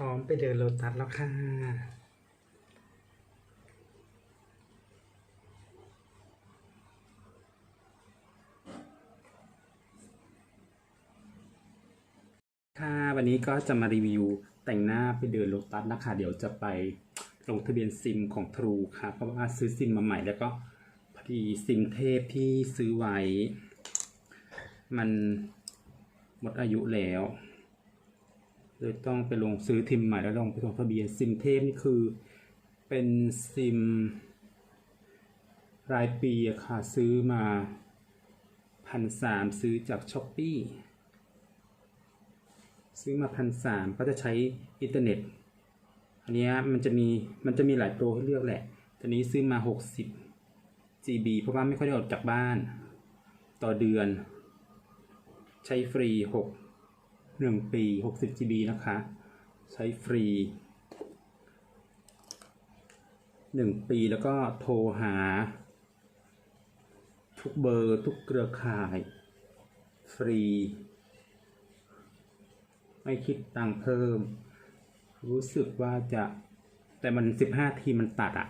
ร้อมไปเดินโลตัสแล้วค่ะ ค่ะวันนี้ก็จะมารีวิวแต่งหน้าไปเดินโลตัสนะคะ เดี๋ยวจะไปลงทะเบียนซิมของ True ค่ะ เพราะว่าซื้อซิมมาใหม่แล้วก็พอดีซิมเทพที่ซื้อไว้ มันหมดอายุแล้ว เลยต้องไปลงซื้อทิมใหม่แล้วลงไปลงทะเบียนซิมเทพนี่คือเป็นซิมรายปีอะค่ะซื้อมาพันสามซื้อจากช้อปปี้ซื้อมาพันสามก็จะใช้อินเทอร์เน็ต อันนี้มันจะมีมันจะมีหลายโปรให้เลือกแหละตอนนี้ซื้อมาหกสิบ GB เพราะว่าไม่ค่อยได้ออกจากบ้าน ต่อเดือน ใช้ฟรีห กหนึ่งปีหกสิบ GB นะคะ ใช้ฟรีหนึ่งปีแล้วก็โทรหา ทุกเบอร์ทุกเครือข่าย ฟรี ไม่คิดตังค์เพิ่ม รู้สึกว่าจะแต่มันสิบห้าทีมันตัดอะ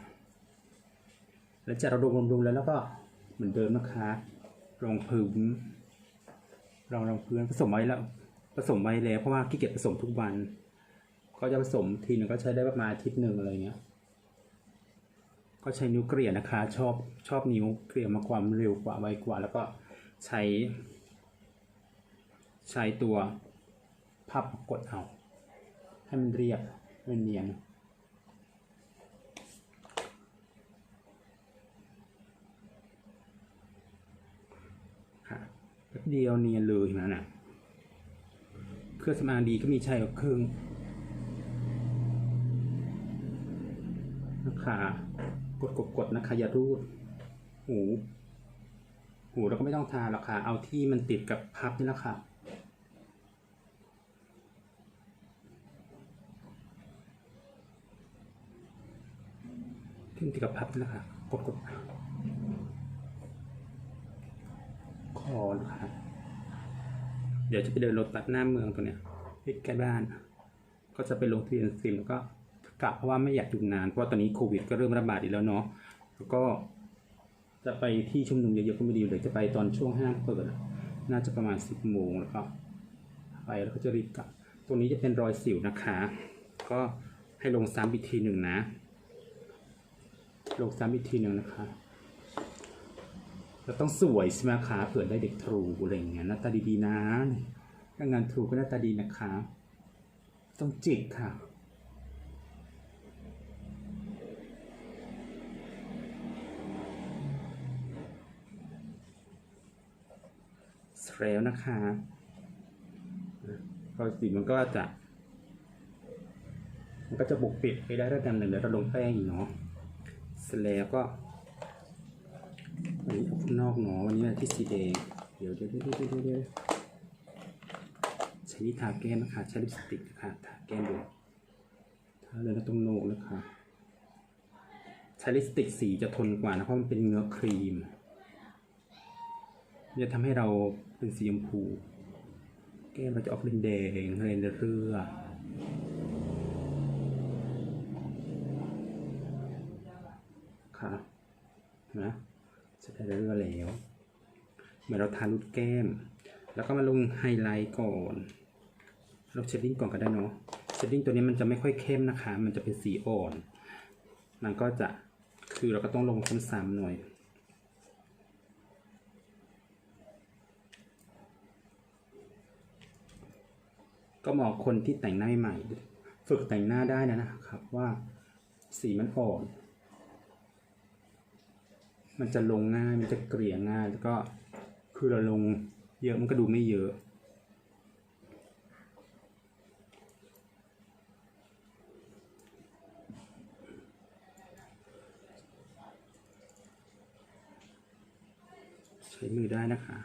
แล้วจะระดมรวมๆแล้วแล้วก็เหมือนเดิมนะคะรองพื้นรองรองพื้นผสมไว้แล้ว ผสมไว้แล้วเพราะว่าขี้เกียจผสมทุกวัน ก็จะผสมทีหนึ่งก็ใช้ได้ประมาณอาทิตย์หนึ่งอะไรเงี้ย ก็ใช้นิ้วเกลี่ยนะคะ ชอบชอบนิ้วเกลี่ยมาความเร็วกว่าไวกว่า แล้วก็ใช้ ใช้ตัวพับกดเอา ให้มันเรียบมันเนียนค่ะเดียวเนียนเลยเห็นไหมน่ะ รื่องสำอางดีก็มีใช้กับเครื่องนะคะกดกดกดนะคะอย่ารูด หู หูเราก็ไม่ต้องทาหรอกค่ะ เอาที่มันติดกับพับนี่แหละค่ะที่มันติดกับพับนี่แหละค่ะ กดกดคอนะคะ เดี๋ยวจะไปเดินรถตัดหน้าเมืองตัวเนี้ยใกล้บ้าน ก็จะไปลงทะเบียนซิมแล้วก็กลับเพราะว่าไม่อยากอยู่นานเพราะว่าตอนนี้โควิดก็เริ่มระบาดอีกแล้วเนาะแล้วก็จะไปที่ชุมนุมเยอะๆก็ไม่ดีเดี๋ยจะไปตอนช่วงห้างเปิดน่าจะประมาณสิบโมงแล้วก็ไปแล้วก็จะรีบกลับ ตรงนี้จะเป็นรอยสิวนะคะ ก็ให้ลงซ้ำอีกทีหนึ่งนะ ลงซ้ำอีกทีหนึ่งนะคะ เราต้องสวยใช่ไหมคะเผื่อได้เด็กทรูอะไรอย่างเงี้ยหน้าตาดีๆนะถ้างานทรูก็หน้าตาดีนะคะ ต้องจิกค่ะเสร็จแล้วนะคะพอสีมันก็จะ มันก็จะปกปิดไปได้ระดับหนึ่งเดี๋ยวเราลงแป้งอีกเนาะเสร็จแล้วก็ วันนี้ออกข้างนอกเนาะวันนี้วันที่สีแดงเดี๋ยวเดี๋ยวเดี๋ยวเดี๋ยวเดี๋ยวเดี๋ยวใช้นี่ทาแก้มนะคะใช้ลิปสติกนะคะทาแก้มดูทาเลยนะตรงโหนกนะคะใช้ลิปสติกสีจะทนกว่านะเพราะมันเป็นเนื้อครีมจะทำให้เราเป็นสีชมพูแก้มเราจะออกเป็นแดงเรนเรือค่ะนะ จะได้เรื่อแล้วเหมือนเราทารุดแก้ม แล้วก็มาลงไฮไลท์ก่อนลงเชดดิ้งก่อนก็ได้เนาะเชดดิ้งตัวนี้มันจะไม่ค่อยเข้มนะคะ มันจะเป็นสีอ่อน มันก็จะคือเราก็ต้องลงซ้ำๆหน่อยก็เหมาะคนที่แต่งหน้าใหม่ ฝึกแต่งหน้าได้นะครับว่าสีมันอ่อน มันจะลงง่าย มันจะเกลี่ยง่าย แล้วก็คือเราลงเยอะมันก็ดูไม่เยอะใช้มือได้นะคะ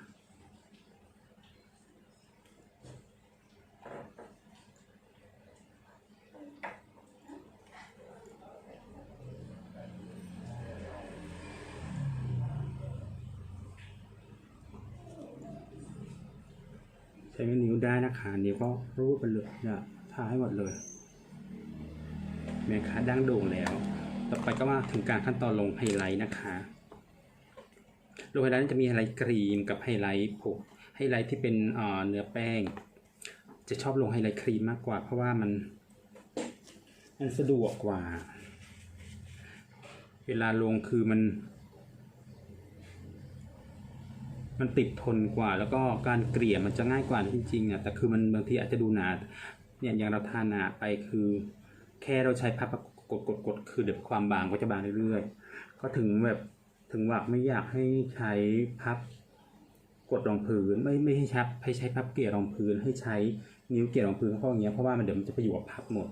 นิ้วได้นะคะนิ้วก็รูปไปเลยเนี่ยทาให้หมดเลยเห็นไหมคะดั้งโด่งแล้ว ต่อไปก็มาถึงการขั้นตอนลงไฮไลท์นะคะลงไฮไลท์จะมีไฮไลท์ครีมกับไฮไลท์ผงไฮไลท์ที่เป็นเอ่อเนื้อแป้ง จะชอบลงไฮไลท์ครีมมากกว่า เพราะว่ามันมันสะดวกกว่า เวลาลงคือมัน มันติดทนกว่า แล้วก็การเกลี่ยมันจะง่ายกว่าจริงๆอะแต่คือมันบางทีอาจจะดูหนาเนี่ยอย่างเราทาหนาไปคือ แค่เราใช้พับกดกดกดคือเดี๋ยวความบางก็จะบางเรื่อยๆ ก็ถึงแบบถึงว่าไม่อยากให้ใช้พับกดรองพื้นไม่ไม่ให้ใช้ให้ใช้พับเกลี่ยรองพื้นให้ใช้นิ้วเกลี่ยรองพื้นเพราะอย่างเงี้ยเพราะว่ามันเดี๋ยวมันจะไปอยู่กับพับหมด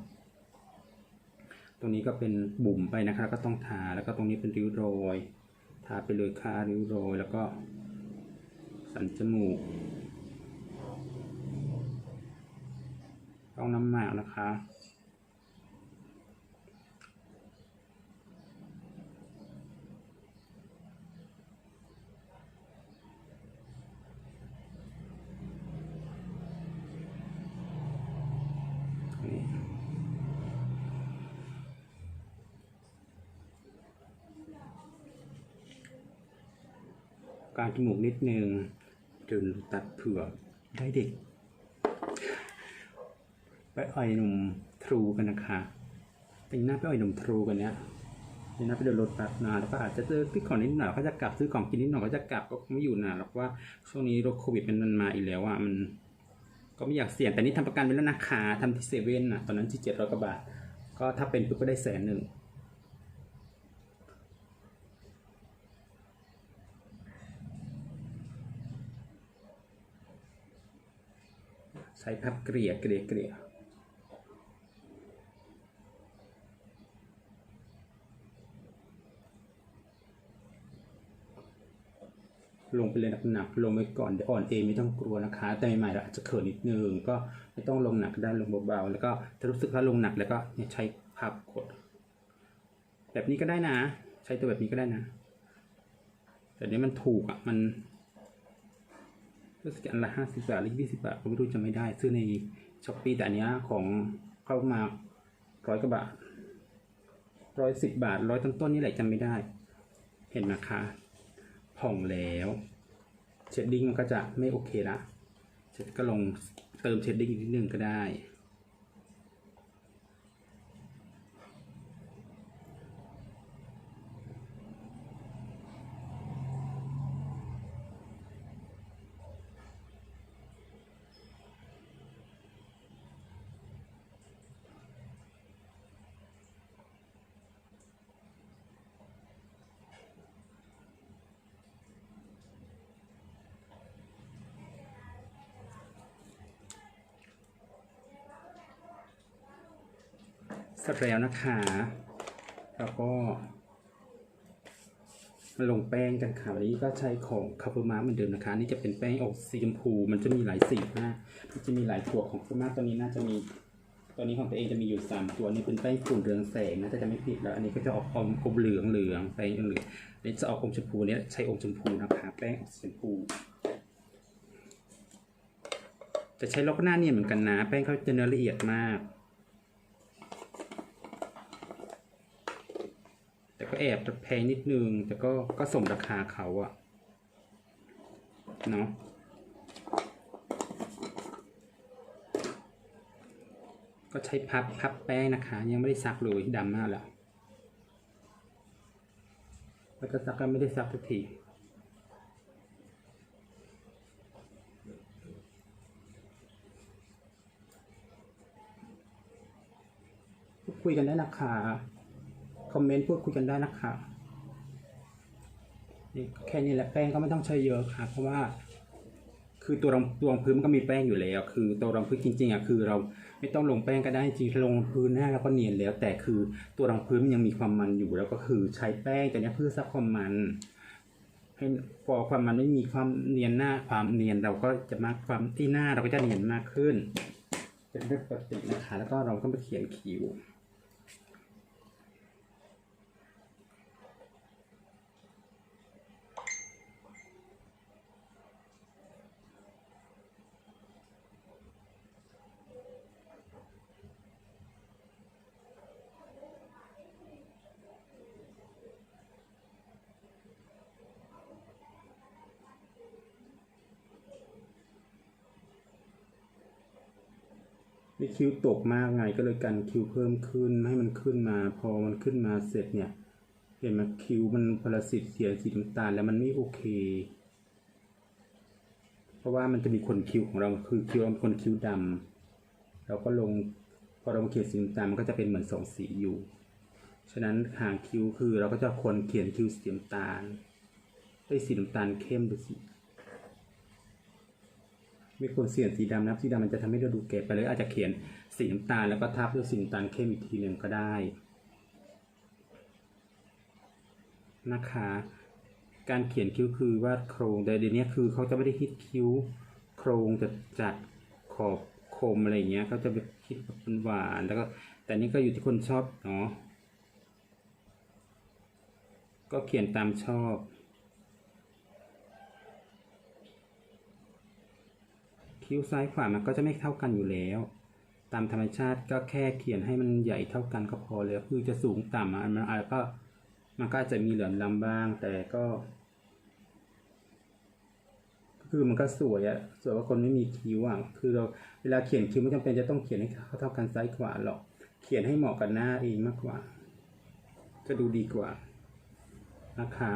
ตรงนี้ก็เป็นบุ่มไปนะครับก็ต้องทาแล้วก็ตรงนี้เป็นริ้วรอยทาไปเลยค่ะริ้วรอยแล้วก็ สันจมูก ต้องน้ำหมากนะคะ การจมูกนิดนึง จนตัดเผื่อได้เด็ก ไปอ่อยหนุ่มทรูกันนะคะแต่งหน้าไปอ่อยหนุ่มทรูกันเนี้ยแต่งหน้าไปเดินรถตัดนาแล้วก็อาจจะเจอพี่ก่อนนิดหน่อยก็จะกลับซื้อของกินนิดหน่อยก็จะกลับก็ไม่อยู่นานหรอกว่าช่วงนี้โรคโควิดมันมันมาอีกแล้วอะมัน ก็ไม่อยากเสี่ยงแต่นี่ทำประกันไว้แล้วนะคะทำที่เซเว่นอะตอนนั้นที่เจ็ดร้อยกว่าบาท ก็ถ้าเป็นปุ๊บก็ได้แสนหนึ่ง ใช้พับเกลี่ยเกลี่ยเกลี่ยลงไปเลยหนักๆลงไปก่อนเดี๋ยวอ่อนเองไม่ต้องกลัวนะคะ แต่ใหม่ๆเราอาจจะเขินนิดนึงก็ไม่ต้องลงหนักได้ลงเบาๆแล้วก็ถ้ารู้สึกว่าลงหนักแล้วก็ใช้พับกด แบบนี้ก็ได้นะ ใช้ตัวแบบนี้ก็ได้นะ แต่นี้มันถูกอะมัน รู้สึกอันละห้าสิบาทหรือยี่สิบาทผมไม่รู้จะไม่ได้ ซื้อในช้อปปี้แต่อันเนี้ยของเข้ามาร้อยกว่าบาทร้อยสิบบาทร้อยต้นต้นนี่แหละจำไม่ได้ เห็นนะคะ ผ่องแล้วเชดดิ้งมันก็จะไม่โอเคละเชดก็ลงเติมเชดดิ้งอีกนิดนึงก็ได้ เสร็จแล้วนะคะแล้วก็มาลงแป้งกันค่ะวันนี้ก็ใช้ของคาเฟอร์มาเหมือนเดิมนะคะ นี่จะเป็นแป้งออกสีชมพู มันจะมีหลายสีมากมันจะมีหลายตัวของคาเฟอร์มาตัวนี้น่าจะมีตัวนี้ของตัวเองจะมีอยู่สามตัวนี้เป็นแป้งฝุ่นเรืองแสงนะถ้าจะไม่ผิดแล้ว อันนี้ก็จะออกอมอมเหลืองเหลืองแป้งเหลืองนี่จะออกอมชมพูเนี้ยใช้อมชมพูนะคะแป้งออกสีชมพูจะใช้ล็อกหน้าเนี่ยเหมือนกันนะแป้งเขาจะเนื้อละเอียดมาก แต่ ก็แอบแพงนิดนึง แต่ก็ก็สมราคาเขาอะเนาะก็ใช้พับพับแป้งนะคะ ยังไม่ได้ซักเลยดำมากแล้วแล้วก็ซักก็ไม่ได้ซักทุกทีคุยกันได้นะคะ คอมเมนต์พูดคุยกันได้นะคะนี่แค่นี้แหละแป้งก็ไม่ต้องใช้เยอะค่ะ เพราะว่า คือตัวรองตัวรองพื้นมันก็มีแป้งอยู่แล้ว คือตัวรองพื้นจริงๆอะคือ เราไม่ต้องลงแป้งก็ได้จริงๆลงพื้นหน้าแล้วก็เนียนแล้ว แต่คือตัวรองพื้นมันยังมีความมันอยู่ แล้วก็คือใช้แป้งแตัวเนี้ยเพื่อซับความมันให้พอความมันไม่มีความเนียนหน้าความเนียนเราก็จะมากความที่หน้าเราก็จะเนียนมากขึ้นเป็นเรื่องปกตินะคะ แล้วก็เราต้องไปเขียนคิ้ว คิ้วตกมากไงก็เลยกันคิ้วเพิ่มขึ้นให้มันขึ้นมา พอมันขึ้นมาเสร็จเนี่ย เห็นไหมคิ้วมันพลสิตเสียสีน้ำตาลแล้วมันไม่โอเค เพราะว่ามันจะมีขนคิ้วของเราคือคิ้วเราเป็นคนคิ้วดำเราก็ลงพอเราเขียนสีน้ำตาลมันก็จะเป็นเหมือนสองสีอยู่ ฉะนั้นหางคิ้วคือเราก็จะควรเขียนคิ้วสีน้ำตาลได้สีน้ำตาลเข้มดูสิ ไม่ควรเสียนสีดำนะสีดำมันจะทำให้เราดูแก่ไปเลยอาจจะเขียนสีน้ำตาลแล้วก็ทับด้วยสีน้ำตาลเข้มอีกทีหนึ่งก็ได้นะคะ การเขียนคิ้วคือวาดโครงแต่เดี๋ยวนี้คือเขาจะไม่ได้คิดคิ้วโครงจะจัดขอบคมอะไรอย่างเงี้ยเขาจะแบบคิดแบบหวานแล้วก็แต่นี่ก็อยู่ที่คนชอบเนาะก็เขียนตามชอบ คิ้วซ้ายขวามันก็จะไม่เท่ากันอยู่แล้ว ตามธรรมชาติก็แค่เขียนให้มันใหญ่เท่ากันก็พอแล้ว คือจะสูงต่ำอะมันอาจก็มันก็อาจจะมีเหลื่อมล้ำบ้าง แต่ก็คือมันก็สวยอะสวยว่าคนไม่มีคิ้วอะคือเราเวลาเขียนคิ้วไม่จำเป็นจะต้องเขียนให้เขาเท่ากันซ้ายขวาหรอก เขียนให้เหมาะกับหน้าเองมากกว่า จะดูดีกว่านะคะ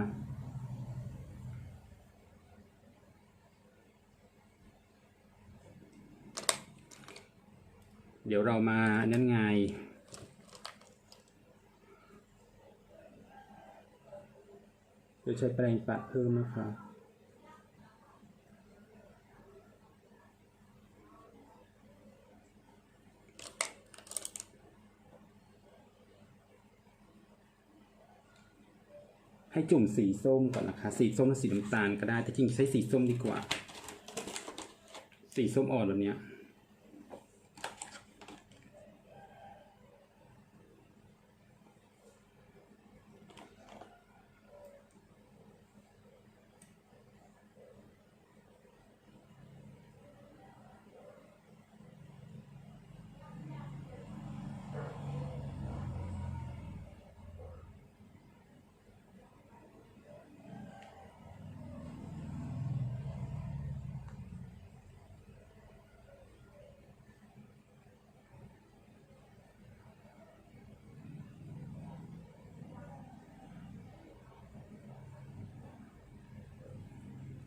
เดี๋ยวเรามานั่นไง เดี๋ยวใช้แปรงปัดเพิ่มนะคะให้จุ่มสีส้มก่อนนะคะ สีส้มและสีน้ำตาลก็ได้ แต่จริงๆใช้สีส้มดีกว่า สีส้มอ่อนแบบเนี้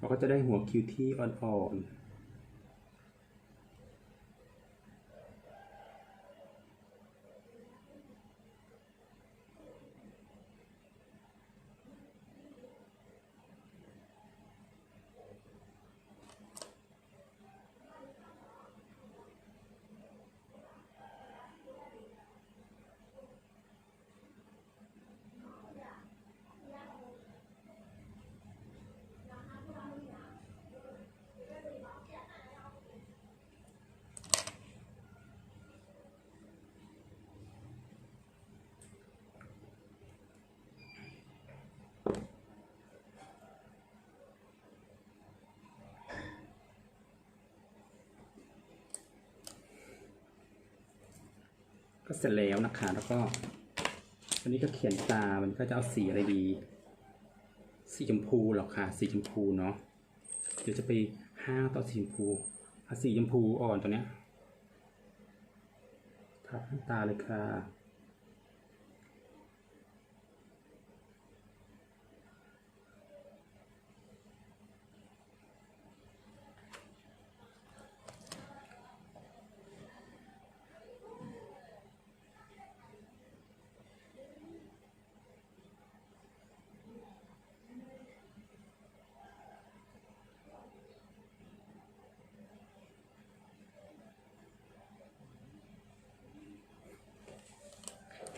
ก็จะได้หัวคิวที่อ่อน ก็เสร็จแล้วนะคะ แล้วก็อันนี้ก็เขียนตา มันก็จะเอาสีอะไรดี สีชมพูหรอกค่ะสีชมพูเนาะ เดี๋ยวจะไปห้างต่อสีชมพูเอาสีชมพูอ่อนตัวเนี้ยทับตาเลยค่ะ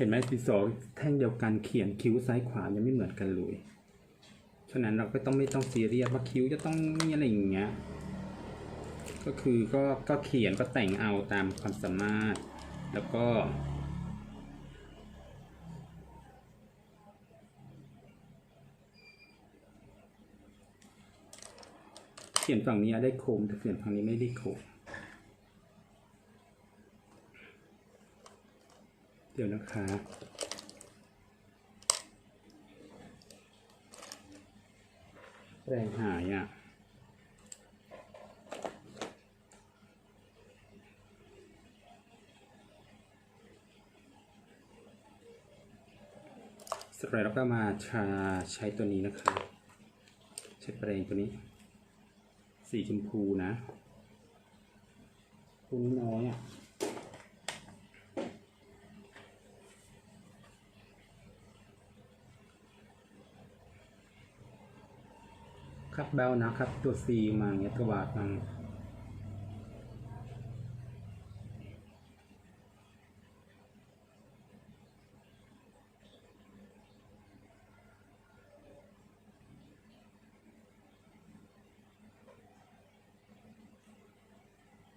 ห็นไหมดิสองแท่งเดียวกันเขียนคิ้วซ้ายขวายังไม่เหมือนกันเลย ฉะนั้นเราก็ต้องไม่ต้องซีเรียสว่าคิ้วจะต้องมีอะไรอย่างเงี้ย ก็คือก็ก็เขียนก็แต่งเอาตามความสามารถ แล้วก็เขียนฝั่งนี้ได้โคมแต่เขียนฝั่งนี้ไม่ได้โคม ดี๋ยวนะคะแรงหายอะสเปรย์แล้วก็มาชาใช้ตัวนี้นะคะ ใช้แปรงตัวนี้ สีชมพูนะพูน้อยอะ บเบลนะครับ ตัว C มาอย่างเงี้ยกระบาดมา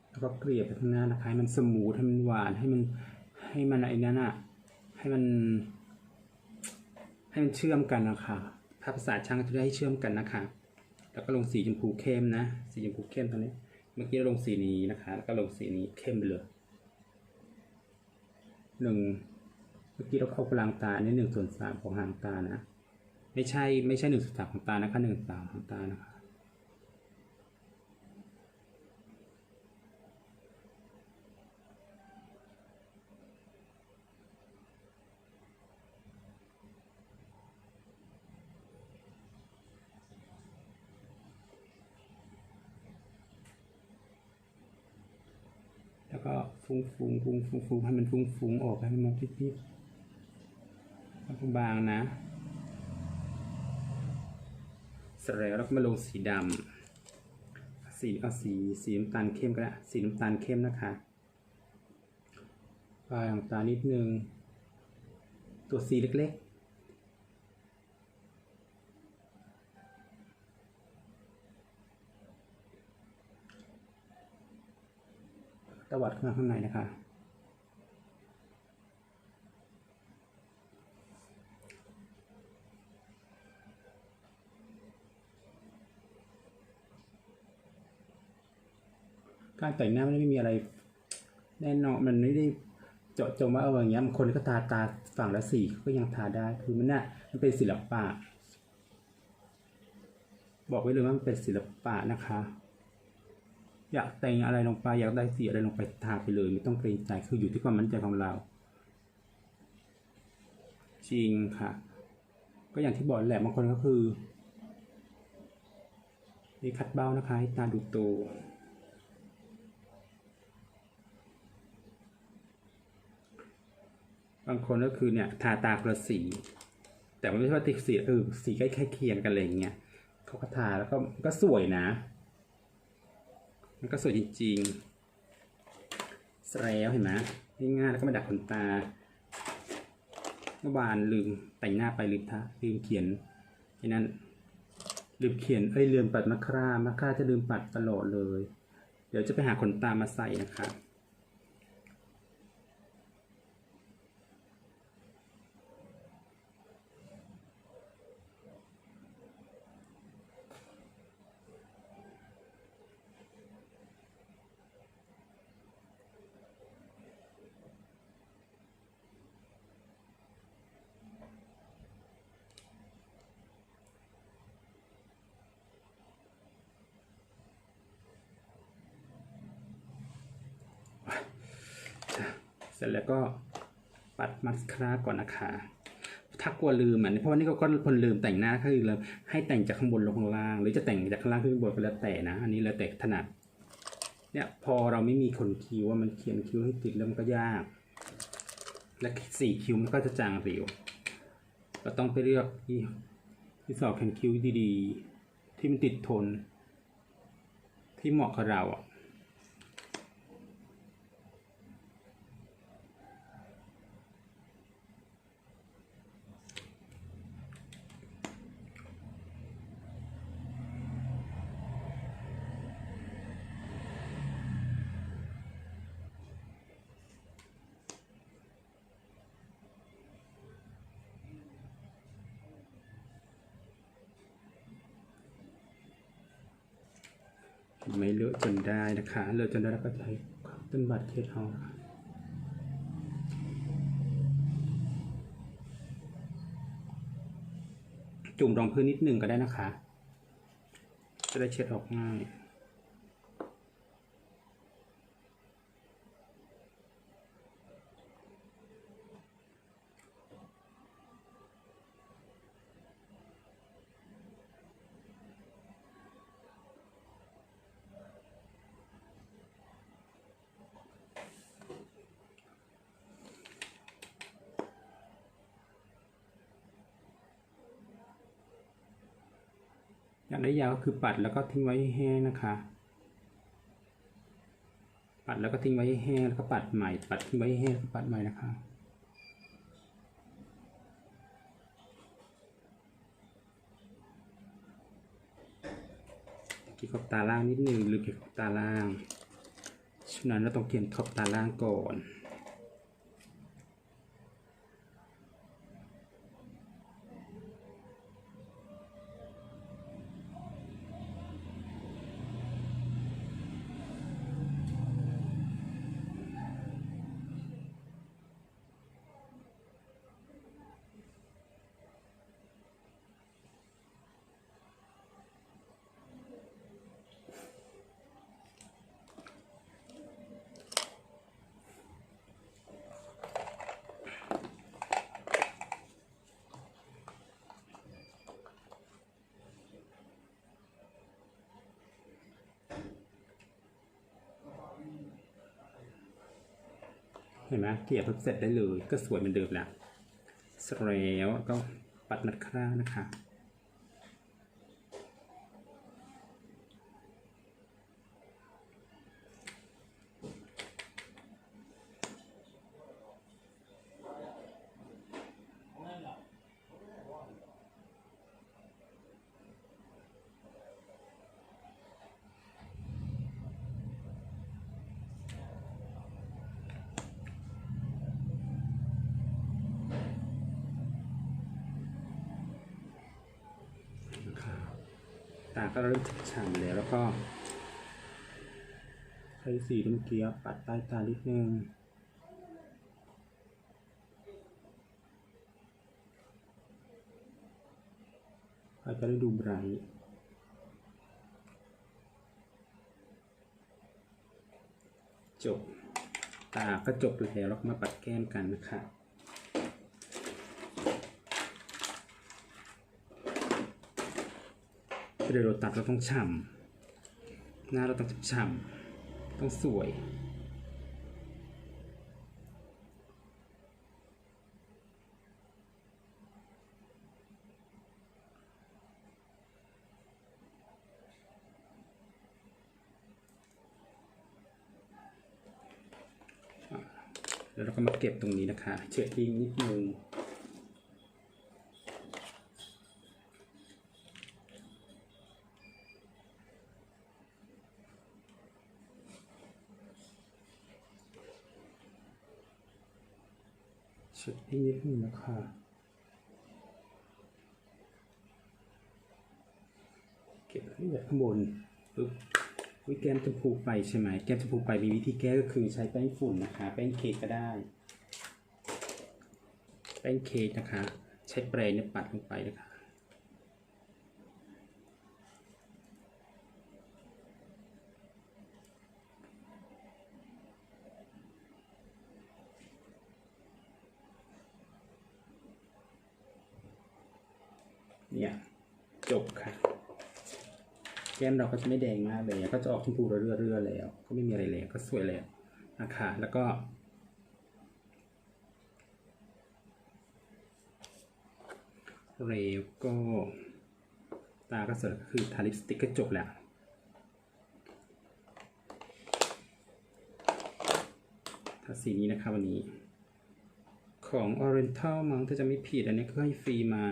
แล้วก็เกลี่ยไปข้างหน้านะคะให้มันสมูทให้มันหวานให้มันให้มันไอ้นั่นอะให้มัน ให้มันเชื่อมกันนะคะถ้าภาษาช่างจะได้ให้เชื่อมกันนะคะ แล้วก็ลงสีชมพูเข้มนะ สีชมพูเข้มตอนนี้ เมื่อกี้เราลงสีนี้นะคะ แล้วก็ลงสีนี้เข้มไปเลยหนึ่งเมื่อกี้เราเข้ากลางตาอันนี้หนึ่งส่วนสามของหางตานะ ไม่ใช่ไม่ใช่หนึ่งส่วนสามของตานะคะหนึ่งส่วนสามของตานะคะ แล้วก็ ฟุ้งฟุ้งฟุ้งฟุ้งฟุ้งให้มันฟุ้งฟุ้งออกให้มันมองพิบพิบบางๆนะเสร็จแล้วก็มาลงสีดำสีเอาสีสีน้ำตาลเข้มก็ได้สีน้ำตาลเข้มนะคะปลายของตานิดนึง ตัวสีเล็กๆ ตวัดข้ามาข้างในนะคะ การแต่งหน้ามันไม่มีอะไร แน่นอนมันไม่ได้เจาะจงว่าเอออย่างเงี้ยบางคนก็ทาตาฝั่งละสีก็ยังทาได้คือมันน่ะมันเป็นศิลปะ บอกไว้เลยว่ามันเป็นศิลปะนะคะ อยากแต่งอะไรลงไป อยากได้สีอะไรลงไปทาไปเลย ไม่ต้องเกรงใจคืออยู่ที่ความมั่นใจของเรา จริงค่ะ ก็อย่างที่บอกแหละบางคนก็คือมีคัดเบ้านะคะให้ตาดูโตบางคนก็คือเนี่ยทาตาคนละสี แต่ไม่ใช่ว่าติดสีเออสีใกล้ๆเคียงกันอะไรอย่างเงี้ยเขาก็ทาแล้วก็ก็สวยนะ มันก็สวยจริงๆสแล้วเห็นไหมง่ายๆแล้วก็มาดักขนตาเมื่อวานลืมแต่งหน้าไปลืมทะลืมเขียนไอ้นั้นลืมเขียนเอ้ยลืมปัดมะครา มะคราจะลืมปัดตลอดเลย เดี๋ยวจะไปหาขนตามาใส่นะคะเส ร็จแล้วก็ปัดมัสคาร่าก่อนนะคะ ถ้ากลัวลืมอะเพราะว่านี่ก็คนลืมแต่งหน้าก็คือลืมให้แต่งจากข้างบนลงข้างล่าง หรือจะแต่งจากข้างล่างขึ้นบนก็แล้วแต่นะ อันนี้แล้วแต่ถนัด เนี่ยพอเราไม่มีขนคิ้วว่ามันเขียนคิ้วให้ติดแล้วมันก็ยาก และสีคิ้วมันก็จะจางเร็วเราต้องไปเลือกที่ที่สอบแขนคิ้วดีๆ ที่มันติดทน ที่เหมาะกับเราอะ ไม่เลอะจ นได้นะคะเลอะจนได้แล้วก็ใช้ต้นบัตรเคสเอาค่ะจุ่มรองพื้นนิดหนึ่งก็ได้นะคะ จะได้เช็ดออกง่าย อยากได้ยาวก็คือปัดแล้วก็ทิ้งไว้ให้แห้งนะคะ ปัดแล้วก็ทิ้งไว้ให้แห้งแล้วก็ปัดใหม่ ปัดทิ้งไว้ให้แห้งปัดใหม่นะคะเกี่ยวกับตาล่างนิดนึงหรือเกี่ยวกับตาล่าง ฉะนั้นเราต้องเขียนขอบตาล่างก่อน ห็นไหมเกลี่ยปุ๊บเสร็จได้เลย ก็สวยเหมือนเดิมแล้วเสร็จแล้วก็ปัดมัดคร่านะคะ ก็เริ่มฉ่ำแล้วแล้วก็ใช้สีเมื่อกี้ปัดใต้ตานิดนึงอาจจะได้ดูไบรท์จบ ตาก็จบแล้วแล้วมาปัดแก้มกันนะครั เดี๋ยวเราตัดเราต้องฉ่ำหน้าเราต้องฉ่ำต้องสวยแล้วเราก็มาเก็บตรงนี้นะคะเช็ดทิ้งนิดนึง สุดให้นิดนึงนะคะเก็บให้แบบข้างบนปึ๊บวิแก้มชมพูไปใช่ไหมแก้มชมพูไปมีวิธีแก้ก็คือใช้แป้งฝุ่นนะคะ แป้งเค้กก็ได้ แป้งเค้กนะคะ ใช้เปรงเนี่ยปัดลงไปนะคะ เนี่ยจบค่ะ แก้มเราก็จะไม่แดงมากเลยก็จะออกชมพูเรื่อๆแล้ว ก็ไม่มีอะไรแล้วก็สวยแล้วนะคะแล้วก็ เรวก็ตาก็เสร็จก็คือทาลิปสติกก็จบแล้วทาสีนี้นะคะวันนี้ ของ Oriental มั้งถ้าจะไม่ผิดอันนี้ก็ให้ฟรีมา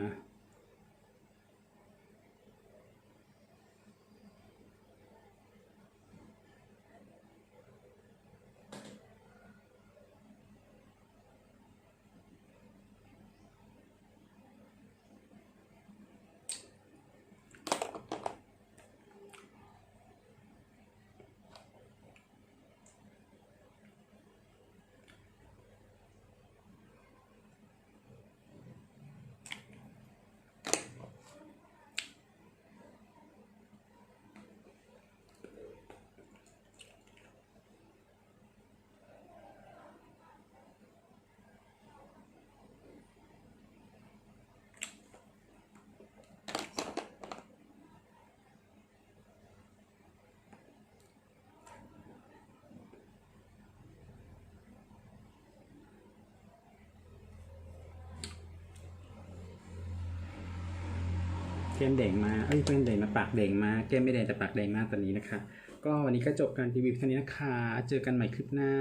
ก้มแดงมาเอ้ยแก้มแดงมาปากแดงมาแก้มไม่แดงแต่ปากแดงมากตอนนี้นะคะ ก็วันนี้ก็จบการรีวิวเท่านี้นะคะเจอกันใหม่คลิปหน้า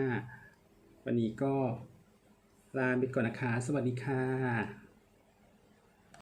วันนี้ก็ลาไปก่อนนะคะ สวัสดีค่ะ